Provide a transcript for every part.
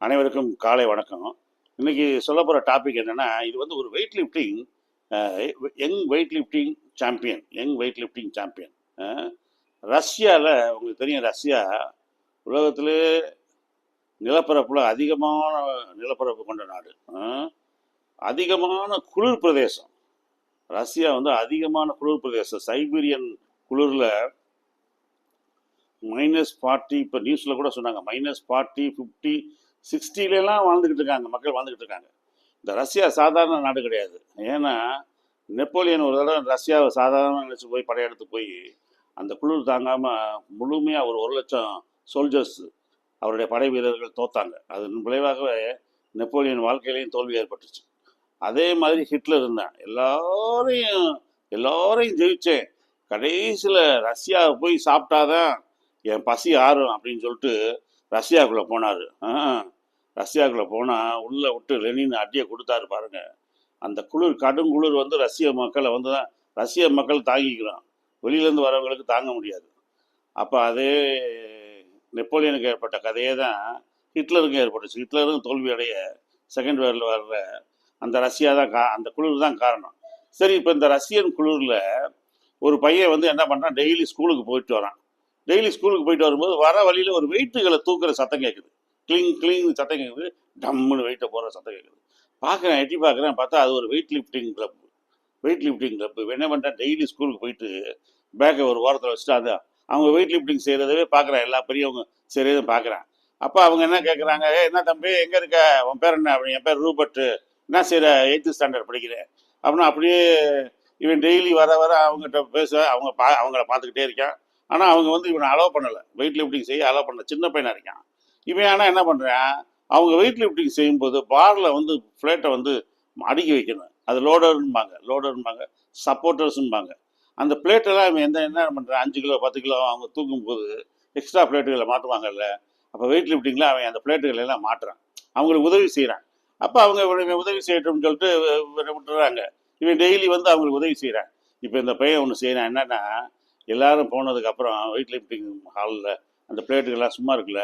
அனைவருக்கும் காலை வணக்கம். இன்னைக்கு சொல்ல போகிற டாபிக் என்னென்னா இது வந்து ஒரு weight lifting young weight lifting champion young weight lifting champion ரஷ்யாவில் உங்களுக்கு தெரியும் ரஷ்யா உலகத்திலே நிலப்பரப்பில் அதிகமான நிலப்பரப்பு கொண்ட நாடு. அதிகமான குளிர் பிரதேசம். ரஷ்யா வந்து அதிகமான குளிர் பிரதேசம். சைபீரியன் குளிரில் மைனஸ் ஃபார்ட்டி இப்போ நியூஸில் கூட சொன்னாங்க மைனஸ் ஃபார்ட்டி ஃபிஃப்டி சிக்ஸ்டிலெலாம் வாழ்ந்துக்கிட்டு இருக்காங்க மக்கள் வாழ்ந்துக்கிட்டு இருக்காங்க. இந்த ரஷ்யா சாதாரண நாடு கிடையாது. ஏன்னா நெப்போலியன் ஒரு தடவை ரஷ்யாவை சாதாரண நினச்சி போய் படையெடுத்து போய் அந்த குளிர் தாங்காமல் முழுமையாக ஒரு ஒரு லட்சம் சோல்ஜர்ஸ் அவருடைய படை வீரர்கள் தோத்தாங்க. அதன் விளைவாகவே நெப்போலியன் வாழ்க்கையிலையும் தோல்வி ஏற்பட்டுச்சு. அதே மாதிரி ஹிட்லர் இருந்தான். எல்லாரையும் எல்லாரையும் ஜெயிச்சேன். கடைசியில் ரஷ்யாவை போய் சாப்பிட்டாதான் என் பசி ஆறும் அப்படின்னு சொல்லிட்டு ரஷ்யாவுக்குள்ளே போனார். ரஷ்யாவுக்குள்ளே போனால் உள்ளே விட்டு லெனின் அடியை கொடுத்தாரு பாருங்க. அந்த குளிர் கடும் குளிர் வந்து ரஷ்ய மக்களை வந்து தான் ரஷ்ய மக்கள் தாங்கிக்கிறோம் வெளியிலேருந்து வரவங்களுக்கு தாங்க முடியாது. அப்போ அதே நெப்போலியனுக்கு ஏற்பட்ட கதையே தான் ஹிட்லருக்கும் ஏற்பட்டுச்சு. ஹிட்லரும் தோல்வியடைய செகண்ட் வேர்ல்டு வர்ற அந்த ரஷ்யா தான் கா அந்த குளிர் தான் காரணம். சரி இப்போ இந்த ரஷ்யன் குளிரில் ஒரு பையன் வந்து என்ன பண்ணுறான் டெய்லி ஸ்கூலுக்கு போயிட்டு வரான். டெய்லி ஸ்கூலுக்கு போயிட்டு வரும்போது வர வழியில் ஒரு வெயிட்டுகளை தூக்குற சத்தம் கேட்குது கிளிங் கிளிங் சத்தம் கேட்குது டம்முன்னு வெயிட்டை போகிற சத்தம் கேட்குது பார்க்குறேன் எட்டி பார்க்குறேன் பார்த்தா அது ஒரு weight lifting club weight lifting club என்ன பண்ணுறேன் டெய்லி ஸ்கூலுக்கு போயிட்டு பேக்கை ஒரு ஓரத்தில் வச்சுட்டு அது அவங்க வெயிட் லிஃப்டிங் செய்கிறதவே பார்க்குறேன் எல்லா பெரியவங்க செய்கிறதும் பார்க்குறேன் அப்போ அவங்க என்ன கேட்குறாங்க ஏ என்ன தம்பி? எங்கே இருக்க? உன் பேர் என்ன? அப்படி என் பேர் ரூபர்ட் என்ன செய்கிற எயித்து ஸ்டாண்டர்ட் படிக்கிறேன். அப்படின்னா அப்படியே இவன் டெய்லி வர வர அவங்ககிட்ட பேச அவங்க பா அவங்கள பார்த்துக்கிட்டே இருக்கான். ஆனால் அவங்க வந்து இவனை அலோவ் பண்ணலை. வெயிட் லிஃப்டிங் செய்ய அலோவ் பண்ணல. சின்ன பையனாக இருக்கான். இவன் ஆனால் என்ன பண்ணுறான் அவங்க வெயிட் லிஃப்டிங் செய்யும்போது பாரில் வந்து ஃப்ளேட்டை வந்து அடுக்கி வைக்கணும். அது லோடர்ன்பாங்க லோடர்ன்பாங்க சப்போர்ட்டர்ஸ்ன்பாங்க அந்த பிளேட்டெல்லாம் இவன் எந்த என்ன பண்ணுறான் அஞ்சு கிலோ பத்து கிலோ அவங்க தூக்கும்போது எக்ஸ்ட்ரா பிளேட்டுகளை மாட்டுவாங்கல்ல அப்போ வெயிட் லிஃப்டிங்கில் அவன் அந்த பிளேட்டுகளை எல்லாம் மாட்டுறான். அவங்களுக்கு உதவி செய்கிறான் அப்போ அவங்க இவனுக்கு உதவி செய்யட்டும்னு சொல்லிட்டு விட்டுறாங்க. இவன் டெய்லி வந்து அவங்களுக்கு உதவி செய்கிறான் இப்போ இந்த பையன் ஒன்று செய்கிறான் என்னென்னா எல்லாரும் போனதுக்கப்புறம் வெயிட் லிஃப்டிங் ஹாலில் அந்த பிளேட்டுகள்லாம் சும்மா இருக்குல்ல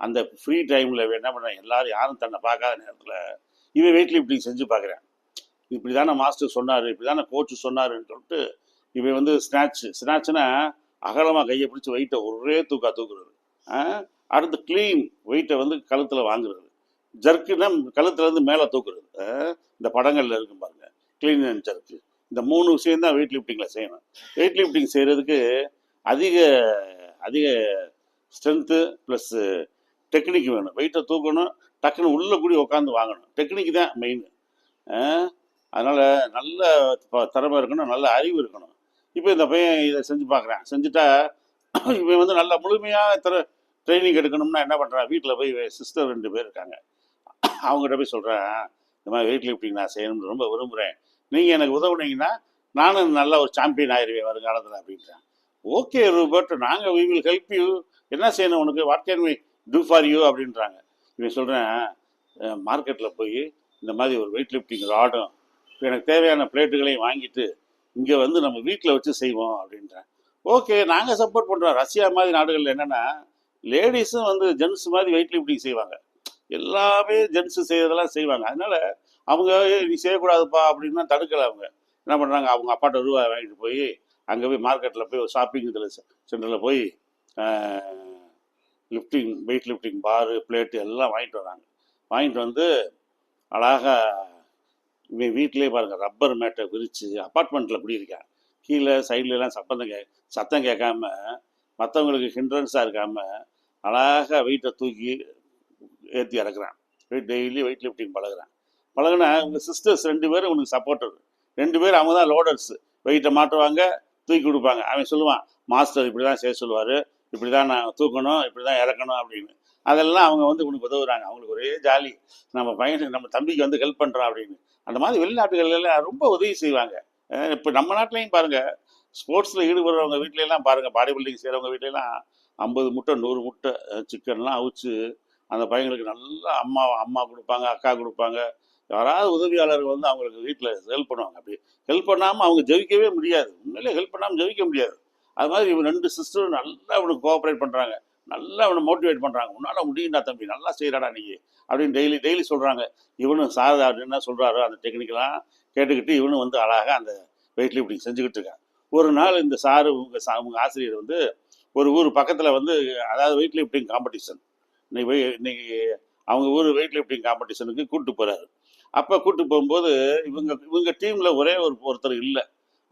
அந்த ஃப்ரீ டைமில் என்ன பண்ணுறேன் எல்லாரும் யாரும் தன்னை பார்க்காத நேரத்தில் இவன் வெயிட் லிஃப்டிங் செஞ்சு பார்க்குறேன். இப்படி தானே மாஸ்டர் சொன்னார் இப்படி தானே கோச்சு சொன்னாருன்னு சொல்லிட்டு இவன் வந்து ஸ்நாட்ச் ஸ்நாட்ச்னா அகலமாக கையை பிடிச்சி வெயிட்டை ஒரே தூக்கா தூக்குறது ஆ? அடுத்து க்ளீன் வெயிட்டை வந்து கழுத்தில் வாங்குறது ஜர்க்குன்னா கழுத்துலேருந்து மேலே தூக்குறது ஆ? இந்த படங்களில் இருக்கும் பாருங்க. க்ளீன் அண்ட் ஜர்க்கு இந்த மூணு விஷயம் தான் வெயிட் லிஃப்டிங்கில் செய்யணும். வெயிட் லிஃப்டிங் செய்கிறதுக்கு அதிக அதிக ஸ்ட்ரென்த்து ப்ளஸ்ஸு டெக்னிக் வேணும். வெயிட்டை தூக்கணும் டக்குன்னு உள்ளே கூடி உட்காந்து வாங்கணும். டெக்னிக் தான் மெயின் அதனால் நல்ல ப- திறமை இருக்கணும் நல்ல அறிவு இருக்கணும். இப்போ இந்த பையன் இதை செஞ்சு பார்க்குறேன். செஞ்சுட்டா இவன் வந்து நல்லா முழுமையாக திற ட்ரைனிங் எடுக்கணும்னா என்ன பண்ணுறான் வீட்டில் போய் சிஸ்டர் ரெண்டு பேர் இருக்காங்க. அவங்ககிட்ட போய் சொல்கிறேன் இந்த மாதிரி வெயிட் லிஃப்டிங் நான் செய்யணும்னு ரொம்ப விரும்புகிறேன் நீங்கள் எனக்கு உதவுனீங்கன்னா நானும் நல்ல ஒரு சாம்பியன் ஆயிடுவேன் வருங்காலத்தில் அப்படின்றேன் ஓகே ரூபர்ட் நாங்கள் வி வில் ஹெல்ப் யூ என்ன செய்யணும் உனக்கு? What can we do for you அப்படின்றாங்க. இவன் சொல்கிறேன் மார்க்கெட்டில் போய் இந்த மாதிரி ஒரு வெயிட் லிஃப்டிங் ராடும் எனக்கு தேவையான பிளேட்டுகளையும் வாங்கிட்டு இங்கே வந்து நம்ம வீட்டில் வச்சு செய்வோம் அப்படின்றேன் ஓகே நாங்கள் சப்போர்ட் பண்ணுறோம் ரஷ்யா மாதிரி நாடுகளில் என்னென்னா லேடிஸும் வந்து ஜென்ஸ் மாதிரி வெயிட் லிஃப்டிங் செய்வாங்க. எல்லாமே ஜென்ஸு செய்கிறதெல்லாம் செய்வாங்க. அதனால் அவங்க நீ செய்யக்கூடாதுப்பா அப்படின்னா தடுக்கலை அவங்க. என்ன பண்ணுறாங்க அவங்க அப்பாட்ட ரூபா வாங்கிட்டு போய் அங்கே போய் மார்க்கெட்டில் போய் ஒரு ஷாப்பிங் இதில் சென்டரில் போய் லிஃப்டிங் வெயிட் லிஃப்டிங் பாரு பிளேட்டு எல்லாம் வாங்கிட்டு வராங்க. வாங்கிட்டு வந்து அழகாக இவன் வீட்டிலே பாருங்கள் ரப்பர் மேட்டை விரித்து அப்பார்ட்மெண்ட்டில் குடியிருக்கான் கீழே சைட்லலாம் சப்பந்தம் கே சத்தம் கேட்காம மற்றவங்களுக்கு ஹிண்ட்ரன்ஸாக இருக்காம அழகாக வெயிட்டை தூக்கி ஏற்றி இறக்குறான். டெய்லி வெயிட் லிஃப்டிங் பழகுறான். பழகுனா உங்கள் சிஸ்டர்ஸ் ரெண்டு பேரும் உனக்கு சப்போர்ட்டர் ரெண்டு பேரும் அவங்க தான் லோடர்ஸ் வெயிட்டை மாட்டுவாங்க தூக்கி கொடுப்பாங்க. அவன் சொல்லுவான் மாஸ்டர் இப்படி தான் செய்ய சொல்லுவார். இப்படி தான் நான் தூக்கணும் இப்படி தான் இறக்கணும் அப்படின்னு. அதெல்லாம் அவங்க வந்து உனக்கு உதவுறாங்க. அவங்களுக்கு ஒரே ஜாலி. நம்ம பையனுக்கு நம்ம தம்பிக்கு வந்து ஹெல்ப் பண்ணுறான் அப்படின்னு. அந்த மாதிரி வெளிநாட்டுகள்லாம் எல்லாம் ரொம்ப உதவி செய்வாங்க. இப்போ நம்ம நாட்டிலையும் பாருங்கள் ஸ்போர்ட்ஸில் ஈடுபடுறவங்க வீட்லையெல்லாம் பாருங்கள் பாடி பில்டிங் செய்கிறவங்க வீட்லையெல்லாம் ஐம்பது முட்டை நூறு முட்டை சிக்கன்லாம் அவிச்சு அந்த பையங்களுக்கு நல்லா அம்மா அம்மா கொடுப்பாங்க அக்கா கொடுப்பாங்க. யாராவது உதவியாளர்கள் வந்து அவங்களுக்கு வீட்டில் ஹெல்ப் பண்ணுவாங்க. அப்படி ஹெல்ப் பண்ணாமல் அவங்க ஜெயிக்கவே முடியாது. உண்மையிலே ஹெல்ப் பண்ணாமல் ஜெயிக்க முடியாது. அது மாதிரி இவன் ரெண்டு சிஸ்டரும் நல்லா அவனுக்கு கோஆப்ரேட் பண்ணுறாங்க நல்லா அவனை மோட்டிவேட் பண்ணுறாங்க உன்னால் முடியும்டா தம்பி நல்லா செய்கிறாடா நீ அப்படின்னு டெய்லி டெய்லி சொல்கிறாங்க இவனும் சார் அப்படின்னு என்ன சொல்கிறாரோ அந்த டெக்னிக்கெலாம் கேட்டுக்கிட்டு இவனும் வந்து அழகாக அந்த வெயிட் லிஃப்டிங் செஞ்சுக்கிட்டு இருக்கான் ஒரு நாள் இந்த சாரு உங்கள் சா உங்கள் ஆசிரியர் வந்து ஒரு ஊர் பக்கத்தில் வந்து அதாவது வெயிட் லிஃப்டிங் காம்படிஷன் இன்னைக்கு இன்னைக்கு அவங்க ஊர் வெயிட் லிஃப்டிங் காம்படிஷனுக்கு கூப்பிட்டு போகிறாரு அப்போ கூப்பிட்டு போகும்போது இவங்க இவங்க டீமில் ஒரே ஒரு ஒருத்தர் இல்லை.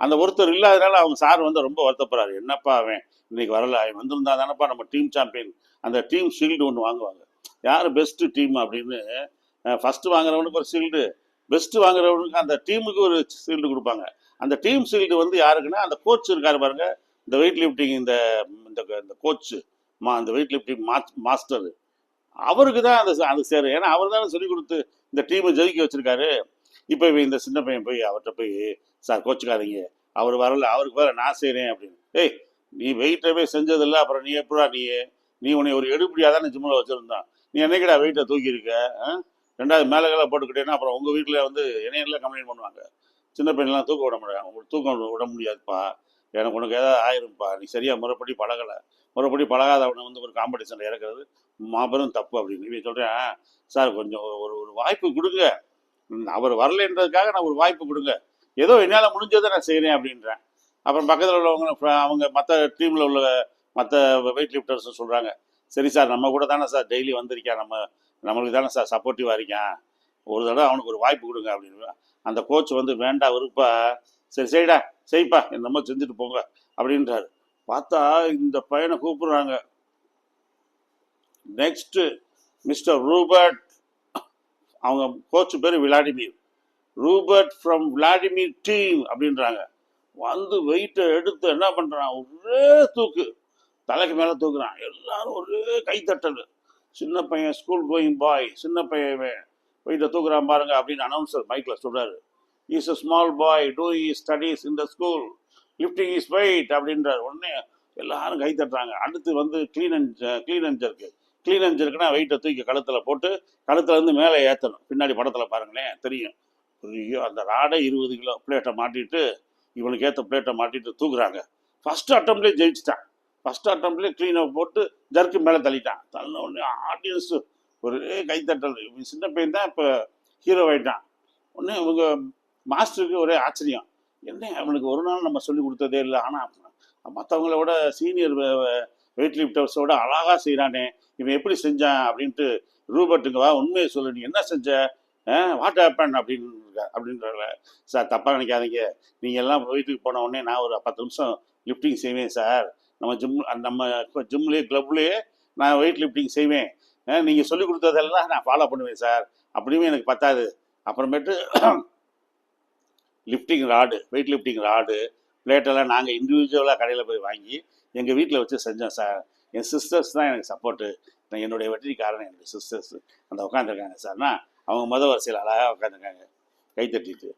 அந்த ஒருத்தர் இல்லாதனால அவங்க சார் வந்து ரொம்ப வருத்தப்படுறாரு. என்னப்பா அவன்? இன்னைக்கு வரல. அவன் வந்திருந்தா தானப்பா நம்ம டீம் சாம்பியன் அந்த டீம் ஷீல்டு ஒன்று வாங்குவாங்க. யார் பெஸ்ட்டு டீம் அப்படின்னு ஃபஸ்ட்டு வாங்குறவனுக்கு ஒரு ஷீல்டு பெஸ்ட்டு வாங்குறவனுக்கு அந்த டீமுக்கு ஒரு ஷீல்டு கொடுப்பாங்க. அந்த டீம் ஷீல்டு வந்து யாருக்குன்னா அந்த கோச் இருக்காரு பாருங்க. இந்த வெயிட் லிஃப்டிங் இந்த இந்த இந்த கோச்சு மா அந்த வெயிட் லிஃப்டிங் மாஸ்டர் அவருக்கு தான் அந்த அது சேரும். ஏன்னா அவர் தானே சொல்லி கொடுத்து இந்த டீமை ஜெயிக்க வச்சிருக்காரு. இப்போ இவன் இந்த சின்ன பையன் போய் அவர்கிட்ட போய் சார் கோச்சிக்காதீங்க. அவர் வரல அவருக்கு வேற நான் செய்கிறேன் அப்படின்னு. ஏய் நீ வெயிட்டவே செஞ்சதில்ல அப்புறம் நீ எப்படா நீ நீ உன்னை ஒரு எடுப்படியாக தானே ஜிம்மில் வச்சுருந்தான். நீ என்னைக்கடா வெயிட்டை தூக்கியிருக்க? ரெண்டாவது மேலே கலை போட்டுக்கிட்டேன்னா அப்புறம் உங்கள் வீட்டில் வந்து என்னையெல்லாம் கம்ப்ளைண்ட் பண்ணுவாங்க. சின்ன பையன்லாம் தூக்க விட முடியாது. உங்களுக்கு தூக்க விட முடியாதுப்பா. எனக்கு உனக்கு ஏதாவது ஆயிரும்ப்பா. நீ சரியாக முறைப்படி பழகலை. மறுபடி பழகாதவனை வந்து ஒரு காம்படிஷனில் இறக்குறது மாபெரும் தப்பு அப்படின்னு. இவன் சொல்கிறேன் சார் கொஞ்சம் ஒரு ஒரு வாய்ப்பு கொடுங்க. அவர் வரலைன்றதுக்காக நான் ஒரு வாய்ப்பு கொடுங்க. ஏதோ என்னால் முடிஞ்சதை நான் செய்கிறேன் அப்படின்றேன். அப்புறம் பக்கத்தில் உள்ளவங்க அவங்க மற்ற டீமில் உள்ள மற்ற வெயிட் லிஃப்டர்ஸும் சொல்கிறாங்க சரி சார் நம்ம கூட தானே சார் டெய்லி வந்திருக்கான். நம்ம நம்மளுக்கு தானே சார் சப்போர்ட்டிவாக இருக்கான். ஒரு தடவை அவனுக்கு ஒரு வாய்ப்பு கொடுங்க அப்படின்னு. அந்த கோச் வந்து வேண்டாம் விருப்பா சரி சரிடா செய்ப்பா. என்னமோ செஞ்சுட்டு போங்க அப்படின்றாரு. பார்த்தா இந்த பையனை கூப்பிடுறாங்க. நெக்ஸ்ட் மிஸ்டர் ரூபர்ட் அவங்க கோச் பேர் Vladimir. Rupert from Vladimir team அப்படின்றாங்க. வந்து வெயிட்டை எடுத்து என்ன பண்ணுறான் ஒரே தூக்கு. தலைக்கு மேலே தூக்குறான். எல்லாரும் ஒரே கைத்தட்டல் சின்ன பையன் ஸ்கூல் கோயிங் பாய் சின்ன பையன் வெயிட்டை தூக்குறான் பாருங்க அப்படின்னு அனௌன்சர் மைக்கில் சொல்கிறாரு is a small boy to he studies in the school lifting is weight அப்படின்றார் உடனே எல்லாரும் கை தட்டுறாங்க. அடுத்து வந்து clean and clean and jerk clean and ஜர்க்குனா வெயிட்டை தூக்கி கழுத்தில் போட்டு கழுத்தில் இருந்து மேலே ஏற்றணும் பின்னாடி படத்தில் பாருங்களேன் தெரியும். ஐயோ அந்த ராடை இருபது கிலோ பிளேட்டை மாட்டிட்டு இவனுக்கு ஏற்ற பிளேட்டை மாட்டிட்டு தூக்குறாங்க. ஃபஸ்ட்டு அட்டம்ப்ட்லேயே ஜெயிச்சிட்டான். ஃபஸ்ட் அட்டம்ப்ட்லேயே க்ளீனை போட்டு ஜர்க்கு மேலே தள்ளிட்டான். தள்ளின உடனே ஆடியன்ஸ் ஒரே கைத்தட்டல் இவன் சின்ன பையன் தான் இப்போ ஹீரோ ஆகிட்டான் உடனே இவங்க மாஸ்டருக்கு ஒரே ஆச்சரியம். என்ன? அவனுக்கு ஒரு நாள் நம்ம சொல்லி கொடுத்ததே இல்லை. ஆனால் மற்றவங்கள விட சீனியர் வெயிட் லிஃப்டர்ஸோட அழகாக செய்கிறானே இவன் எப்படி செஞ்சான் அப்படின்ட்டு ரூபர்ட்டுங்க வா உண்மையை சொல்லு. நீ என்ன செஞ்ச? வாட் ஹேப்பன் அப்படின்னு அப்படின்ற சார் தப்பாக நினைக்காதீங்க. நீங்கள் எல்லாம் வீட்டுக்கு போன உடனே நான் ஒரு பத்து நிமிஷம் லிஃப்டிங் செய்வேன் சார். நம்ம ஜிம் நம்ம ஜிம்லேயே க்ளப்லேயே நான் வெயிட் லிஃப்டிங் செய்வேன் நீங்கள் சொல்லி கொடுத்ததெல்லாம் நான் ஃபாலோ பண்ணுவேன் சார். அப்படியுமே எனக்கு பத்தாது. அப்புறமேட்டு lifting rod weight lifting rod பிளேட்டெல்லாம் நாங்கள் இண்டிவிஜுவலாக கடையில் போய் வாங்கி எங்கள் வீட்டில் வச்சு செஞ்சோம் சார் என் சிஸ்டர்ஸ் தான் எனக்கு சப்போர்ட்டு நான் என்னுடைய வெற்றி காரணம் என்னுடைய சிஸ்டர்ஸ் அந்த உட்காந்துருக்காங்க சார்னா அவங்க முத வரிசையில் அழகாக உட்காந்துருக்காங்க கை தட்டிட்டு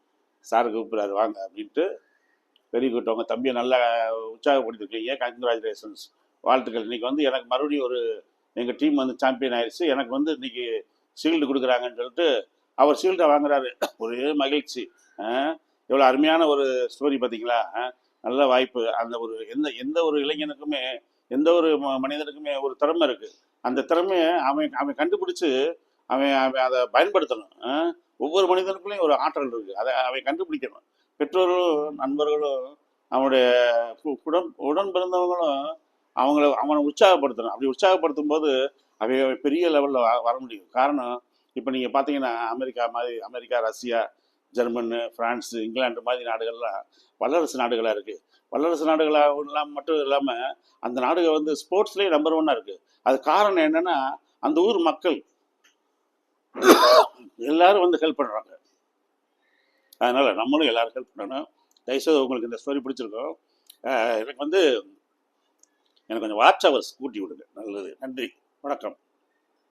சார் கூப்பிட்றாரு வாங்க அப்படின்ட்டு வெரி குட். உங்கள் தம்பியை நல்லா உற்சாகப்படுத்திருக்கீங்க. கங்க்ராச்சுலேஷன்ஸ் வாழ்த்துக்கள். இன்றைக்கி வந்து எனக்கு மறுபடியும் ஒரு எங்கள் டீம் வந்து சாம்பியன் ஆயிடுச்சு எனக்கு வந்து இன்றைக்கி ஷீல்டு கொடுக்குறாங்கன்னு சொல்லிட்டு அவர் ஷீல்டை வாங்குறாரு. ஒரே மகிழ்ச்சி. எவ்வளோ அருமையான ஒரு ஸ்டோரி பார்த்தீங்களா? நல்ல வாய்ப்பு. அந்த ஒரு எந்த எந்த ஒரு இளைஞனுக்குமே எந்த ஒரு ம- மனிதனுக்குமே ஒரு திறமை இருக்குது அந்த திறமையை அவன் அவன் கண்டுபிடிச்சு அவன் அவன் அதை பயன்படுத்தணும். ஒவ்வொரு மனிதனுக்குள்ளேயும் ஒரு ஆற்றல் இருக்குது அதை அவன் கண்டுபிடிக்கணும். பெற்றோர்களும் நண்பர்களும் அவனுடைய உடன் உடன் பிறந்தவங்களும் அவங்கள அவனை உற்சாகப்படுத்தணும். அப்படி உற்சாகப்படுத்தும் போது அவை பெரிய லெவலில் வர முடியும். காரணம் இப்போ நீங்கள் பார்த்தீங்கன்னா அமெரிக்கா மாதிரி America Russia Germany France England மாதிரி நாடுகள்லாம் வல்லரசு நாடுகளாக இருக்குது வல்லரசு நாடுகளாக இல்லாமல் மட்டும் இல்லாமல் அந்த நாடுகள் வந்து ஸ்போர்ட்ஸ்லேயே நம்பர் ஒன்னாக இருக்குது அது காரணம் என்னென்னா அந்த ஊர் மக்கள் எல்லாரும் வந்து ஹெல்ப் பண்ணுறாங்க அதனால் நம்மளும் எல்லாரும் ஹெல்ப் பண்ணணும். தயவுசெய்து உங்களுக்கு இந்த ஸ்டோரி பிடிச்சிருக்கோம். எனக்கு வந்து எனக்கு கொஞ்சம் வாட்ச் ஹவர்ஸ் கூட்டி விடுங்க. நல்லது. நன்றி. வணக்கம்.